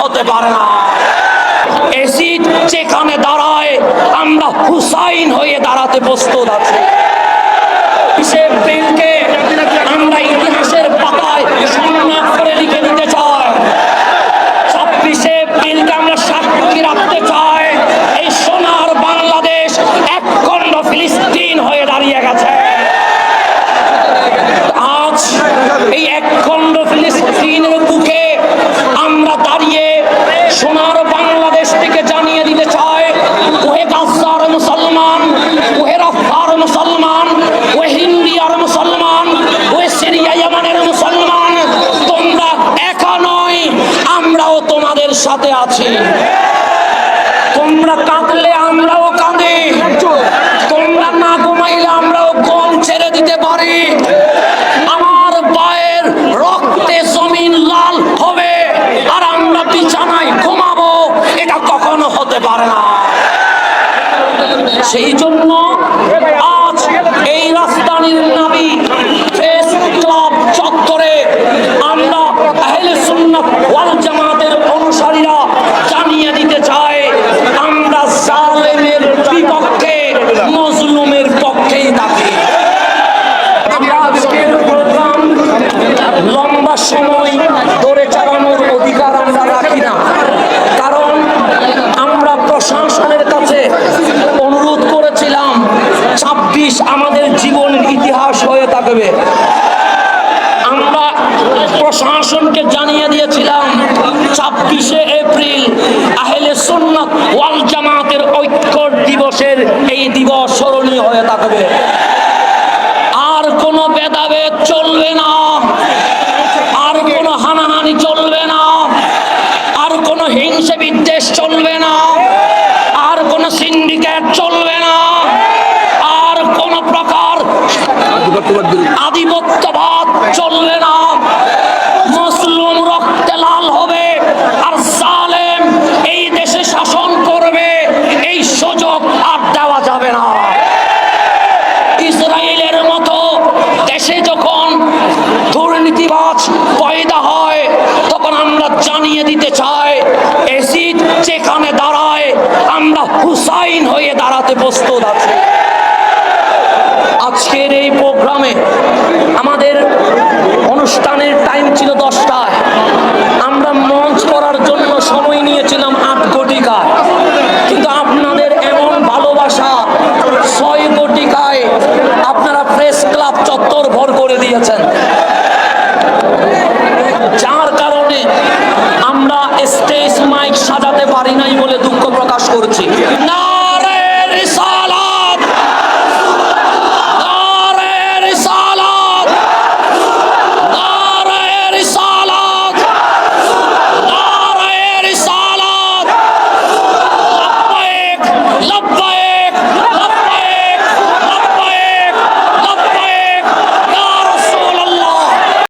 হতে পারে না। এসিড যেখানে দাঁড়ায় আমরা হুসাইন হয়ে দাঁড়াতে প্রস্তুত আছি। সাথে আছি। তোমরা কাঁদলে আমরাও কাঁদি। তোমরা না ঘুমাইলে আমরাও গম ছেড়ে দিতে পারি। সেই জন্য আজ এই রাজধানীর নাবি প্রেস ক্লাব চত্বরে আমরা জামাতের অনুসারীরা জানিয়ে দিতে চাই আমরা জালেমের বিপক্ষে মজলুমের পক্ষেই থাকি আমরা আজকের প্রোগ্রাম লম্বা সময় ধরে চালানোর অধিকার আমরা রাখি না। কারণ আমরা প্রশাসনের কাছে অনুরোধ করেছিলাম, ছাব্বিশ আমাদের জীবনের ইতিহাস হয়ে থাকবে। আমরা প্রশাসনকে জানিয়ে দিয়েছিলাম, ছাব্বিশে এপ্রিল আহলে সুন্নাত ওয়াল জামাতের ঐক্য দিবসের এই দিবস স্মরণীয় হয়ে থাকবে। আর কোনো ভেদাভেদ চলবে না আর কোনো হানাহানি চলবে না আর কোনো হিংসে বিদ্বেষ চলবে না। আর কোনো সিন্ডিকেট চলবে না। আর কোনো প্রকার আধিপত্যবাদ চলবে না। মুসলিম রক্তে লাল হবে আর জালেম এই দেশে শাসন করবে, এই সুযোগ আর দেওয়া যাবে না। ইসরায়েলের মতো দেশে যখন দুর্নীতিবাজ পয়দা হুসাইন হয়ে দাঁড়াতে প্রস্তুত আছে। আজকের এই প্রোগ্রামে আমাদের